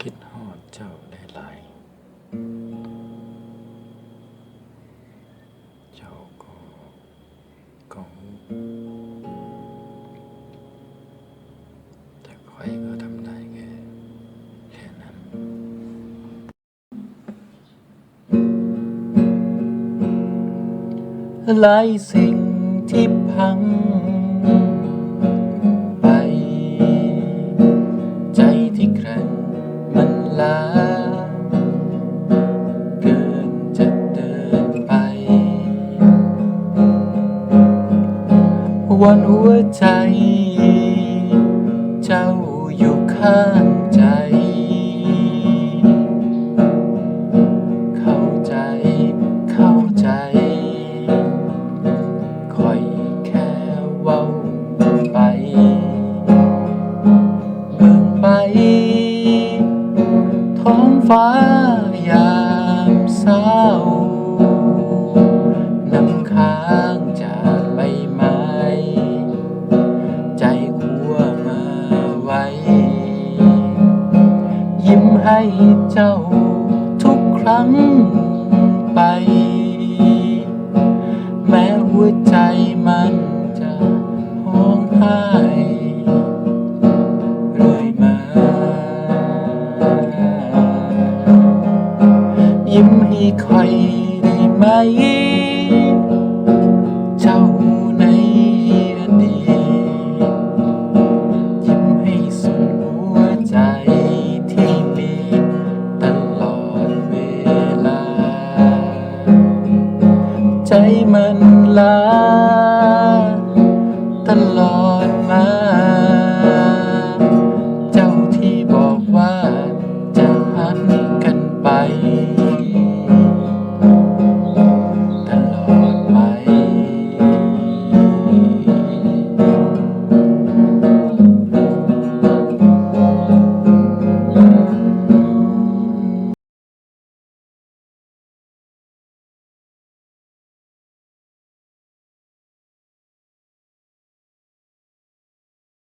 คิดฮอดเจ้าได้หลาย เจ้าก็ก็รู้แต่ใครก็ทำได้แค่แค่นั้นหลายสิ่งที่พัง ที่แกร่งมันล้าเกินจะเดินไป วันหัวใจ เจ้าอยู่ข้างใจ เข้าใจ เข้าใจ คอย ฟ้ายามเศร้า น้ำค้างจากใบไม้ ใจขัวมาไว้ ยิ้มให้เจ้าทุกครั้งไป แม้หัวใจมัน มีใครได้ไหม เจ้าในอดีตยิ้มให้สุดหัวใจที่มีตลอดเวลา ใจมันลาตลอด